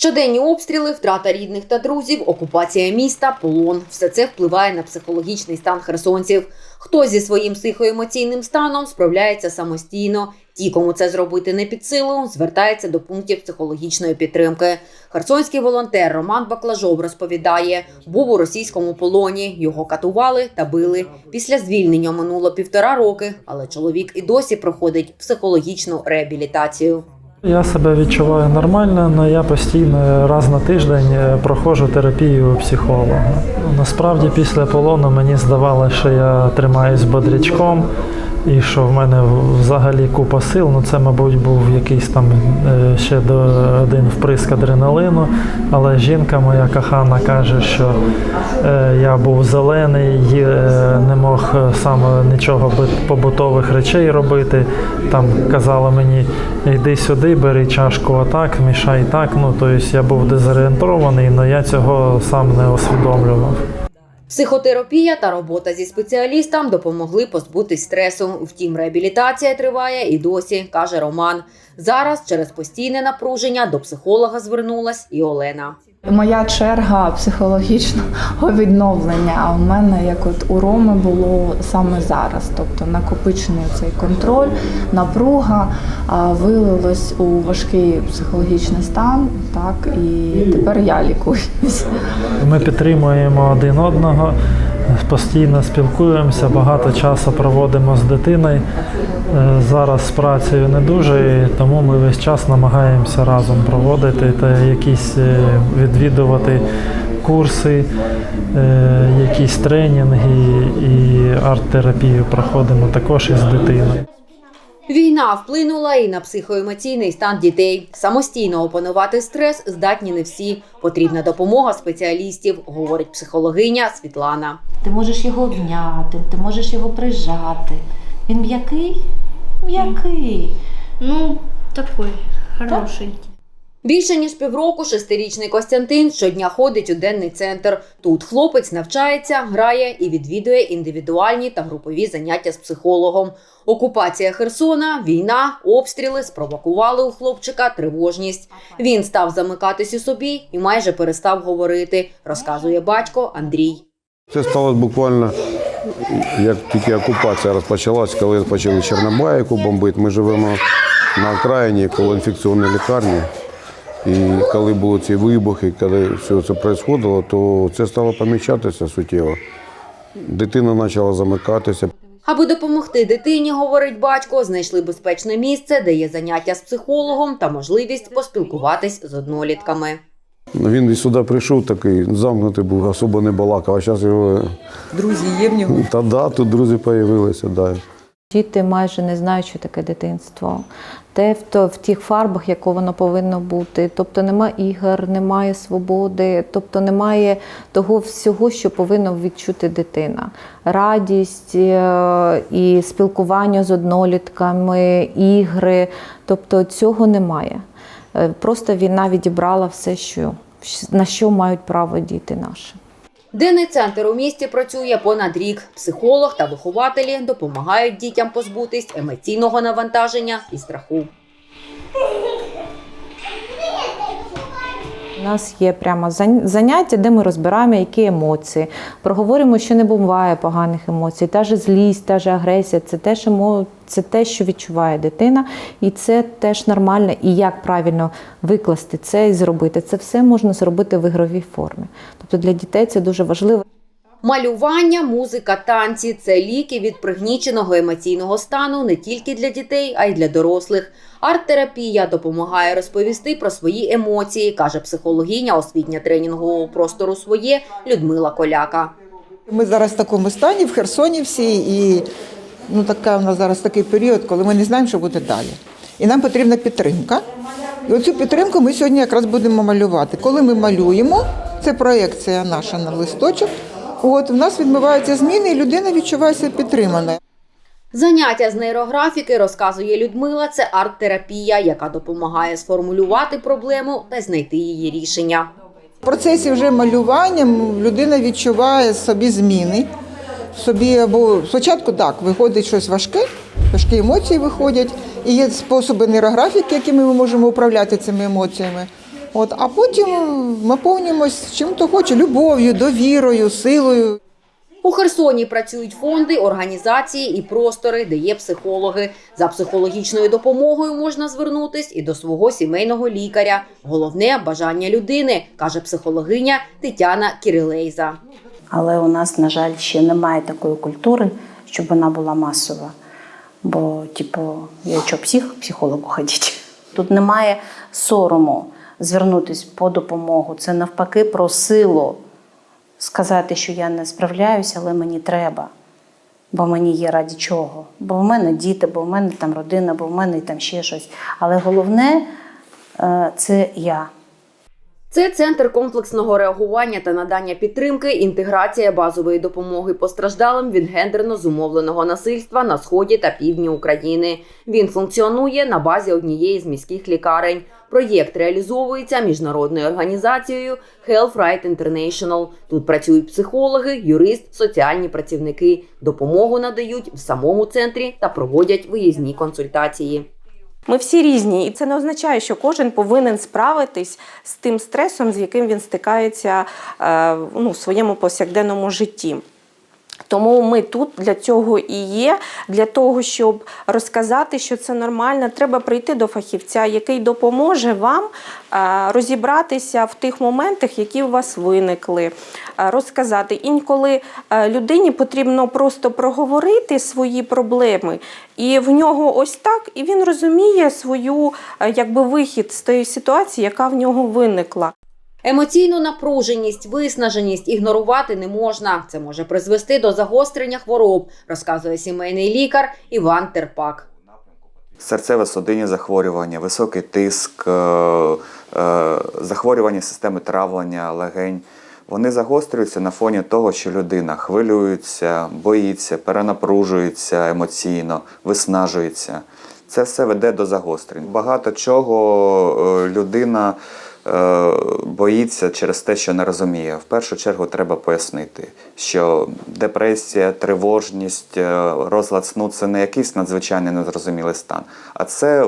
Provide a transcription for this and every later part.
Щоденні обстріли, втрата рідних та друзів, окупація міста, полон все це впливає на психологічний стан херсонців. Хто зі своїм психоемоційним станом справляється самостійно. Ті, кому це зробити не під силу, звертаються до пунктів психологічної підтримки. Херсонський волонтер Роман Баклажов розповідає, був у російському полоні. Його катували та били. Після звільнення минуло півтора роки, але чоловік і досі проходить психологічну реабілітацію. Я себе відчуваю нормально, але я постійно раз на тиждень е, проходжу терапію психолога. Насправді після полону мені здавалося, що я тримаюсь бодрячком і що в мене взагалі купа сил. Ну це, мабуть, був якийсь там е, ще до один вприск адреналину. Але жінка моя кохана каже, що е, я був зелений, е, не мог сам нічого побутових речей робити. Там казала мені, йди сюди, бери чашку отак, мішай так. Ну тобто я був дезорієнтований, але я цього сам не усвідомлював. Психотерапія та робота зі спеціалістом допомогли позбутись стресу. Втім, реабілітація триває і досі, каже Роман. Зараз через постійне напруження до психолога звернулась і Олена. Моя черга психологічного відновлення, а в мене, як от у Роми, було саме зараз. Тобто накопичений цей контроль, напруга а, вилилось у важкий психологічний стан. Так, і тепер я лікуюсь. Ми підтримуємо один одного, постійно спілкуємося, багато часу проводимо з дитиною. Е, Зараз з працею не дуже, тому ми весь час намагаємося разом проводити та якісь е, відвідувати курси, е, якісь тренінги і арт-терапію проходимо також із дитиною. Війна вплинула і на психоемоційний стан дітей. Самостійно опанувати стрес здатні не всі. Потрібна допомога спеціалістів, говорить психологиня Світлана. Ти можеш його обняти, ти можеш його прижати. Він м'який? М'який. Ну, такой, хороший. Більше ніж півроку шестирічний Костянтин щодня ходить у денний центр. Тут хлопець навчається, грає і відвідує індивідуальні та групові заняття з психологом. Окупація Херсона, війна, обстріли спровокували у хлопчика тривожність. Він став замикатись у собі і майже перестав говорити, розказує батько Андрій. Це сталося буквально, як тільки окупація розпочалась, коли почали Чорнобаївку бомбити. Ми живемо на окраїні коло інфекційної лікарні. І коли були ці вибухи, коли все це відбувалося, то це стало помічатися суттєво. Дитина почала замикатися. Аби допомогти дитині, говорить батько, знайшли безпечне місце, де є заняття з психологом та можливість поспілкуватись з однолітками. Він і сюди прийшов такий, замкнутий був, особо не балакав, а зараз його. Друзі є в нього. Та да, тут друзі з'явилися. Да. Діти майже не знають, що таке дитинство. Те в, то, в тих фарбах, яко воно повинно бути. Тобто немає ігор, немає свободи, тобто немає того всього, що повинна відчути дитина. Радість е, і спілкування з однолітками, ігри. Тобто цього немає. Е, Просто війна відібрала все, що, на що мають право діти наші. Денний центр у місті працює понад рік. Психолог та вихователі допомагають дітям позбутись емоційного навантаження і страху. У нас є прямо заняття, де ми розбираємо, які емоції. Проговоримо, що не буває поганих емоцій. Та ж злість, та ж агресія це те, що мо це те, що відчуває дитина, і це теж нормально. І як правильно викласти це і зробити. Це все можна зробити в ігровій формі. Тобто для дітей це дуже важливо. Малювання, музика, танці це ліки від пригніченого емоційного стану не тільки для дітей, а й для дорослих. Арт-терапія допомагає розповісти про свої емоції, каже психологиня освітня тренінгового простору своє Людмила Коляка. Ми зараз в такому стані в Херсоні всі, і ну, така у нас зараз такий період, коли ми не знаємо, що буде далі. І нам потрібна підтримка. І оцю підтримку ми сьогодні якраз будемо малювати. Коли ми малюємо, це проєкція наша на листочок. От в нас відбуваються зміни, і людина відчуває себе підтриманою. Заняття з нейрографіки, розказує Людмила, це арт-терапія, яка допомагає сформулювати проблему та знайти її рішення. В процесі вже малювання людина відчуває собі зміни. Собі або спочатку так виходить щось важке, важкі емоції виходять, і є способи нейрографіки, якими ми можемо управляти цими емоціями. От, а потім ми повнімось чим то хоче, любов'ю, довірою, силою. У Херсоні працюють фонди, організації і простори, де є психологи. За психологічною допомогою можна звернутись і до свого сімейного лікаря. Головне бажання людини, каже психологиня Тетяна Кирилейза. Але у нас, на жаль, ще немає такої культури, щоб вона була масова. Бо, типу, я що, псих, психологу ходити. Тут немає сорому звернутися по допомогу. Це навпаки про силу сказати, що я не справляюся, але мені треба. Бо мені є раді чого. Бо в мене діти, бо в мене там родина, бо в мене там ще щось. Але головне е, це я. Це центр комплексного реагування та надання підтримки, інтеграція базової допомоги постраждалим від гендерно зумовленого насильства на сході та півдні України. Він функціонує на базі однієї з міських лікарень. Проєкт реалізовується міжнародною організацією Health Right International. Тут працюють психологи, юрист, соціальні працівники. Допомогу надають в самому центрі та проводять виїзні консультації. Ми всі різні, і це не означає, що кожен повинен справитись з тим стресом, з яким він стикається е, ну, в своєму повсякденному житті. Тому ми тут для цього і є, для того, щоб розказати, що це нормально. Треба прийти до фахівця, який допоможе вам е, розібратися в тих моментах, які у вас виникли. Е, Розказати. Інколи е, людині потрібно просто проговорити свої проблеми, і в нього ось так, і він розуміє свою е, якби вихід з тієї ситуації, яка в нього виникла. Емоційну напруженість, виснаженість ігнорувати не можна. Це може призвести до загострення хвороб, розказує сімейний лікар Іван Терпак. серцево-судинні захворювання, високий тиск, захворювання системи травлення, легень. Вони загострюються на фоні того, що людина хвилюється, боїться, перенапружується емоційно, виснажується. Це все веде до загострень. Багато чого е, людина е, боїться через те, що не розуміє. В першу чергу треба пояснити, що депресія, тривожність, е, розлад сну це не якийсь надзвичайний незрозумілий стан, а це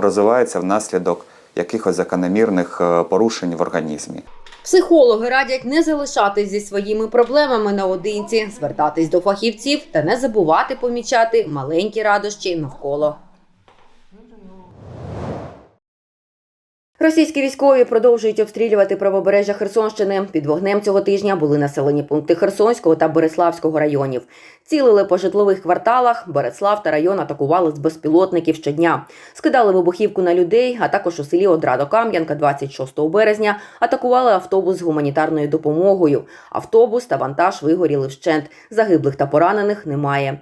розвивається внаслідок якихось закономірних порушень в організмі. Психологи радять не залишатись зі своїми проблемами наодинці, звертатись до фахівців та не забувати помічати маленькі радощі навколо. Російські військові продовжують обстрілювати правобережжя Херсонщини. Під вогнем цього тижня були населені пункти Херсонського та Береславського районів. Цілили по житлових кварталах. Береслав та район атакували з безпілотників щодня. Скидали вибухівку на людей, а також у селі Одрадо-Кам'янка 26 березня атакували автобус з гуманітарною допомогою. Автобус та вантаж вигоріли вщент. Загиблих та поранених немає.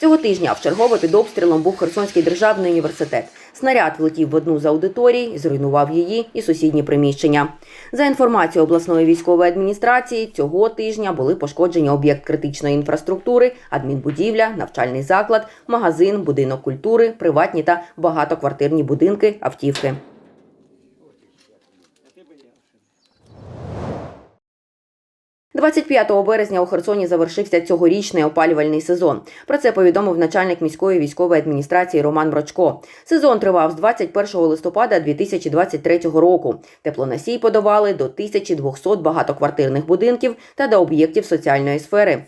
Цього тижня вчергове під обстрілом був Херсонський державний університет. Снаряд влетів в одну з аудиторій, зруйнував її і сусідні приміщення. За інформацією обласної військової адміністрації, цього тижня були пошкоджені об'єкт критичної інфраструктури, адмінбудівля, навчальний заклад, магазин, будинок культури, приватні та багатоквартирні будинки, автівки. – 25 березня у Херсоні завершився цьогорічний опалювальний сезон. Про це повідомив начальник міської військової адміністрації Роман Брочко. Сезон тривав з 21 листопада 2023 року. Теплоносій подавали до 1200 багатоквартирних будинків та до об'єктів соціальної сфери.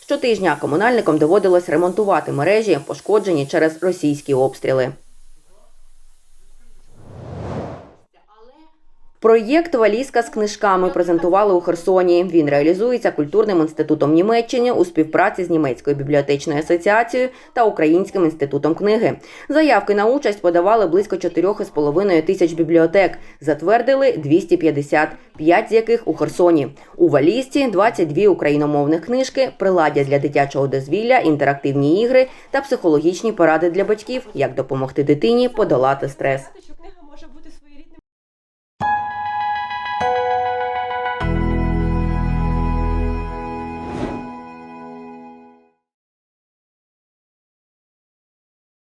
Щотижня комунальникам доводилось ремонтувати мережі, пошкоджені через російські обстріли. Проєкт Валізка з книжками презентували у Херсоні. Він реалізується культурним інститутом Німеччини у співпраці з німецькою бібліотечною асоціацією та Українським інститутом книги. Заявки на участь подавали близько 4,5 тисяч бібліотек. Затвердили 250, 5 з яких у Херсоні. У Валізці 22 україномовних книжки, приладдя для дитячого дозвілля, інтерактивні ігри та психологічні поради для батьків, як допомогти дитині подолати стрес.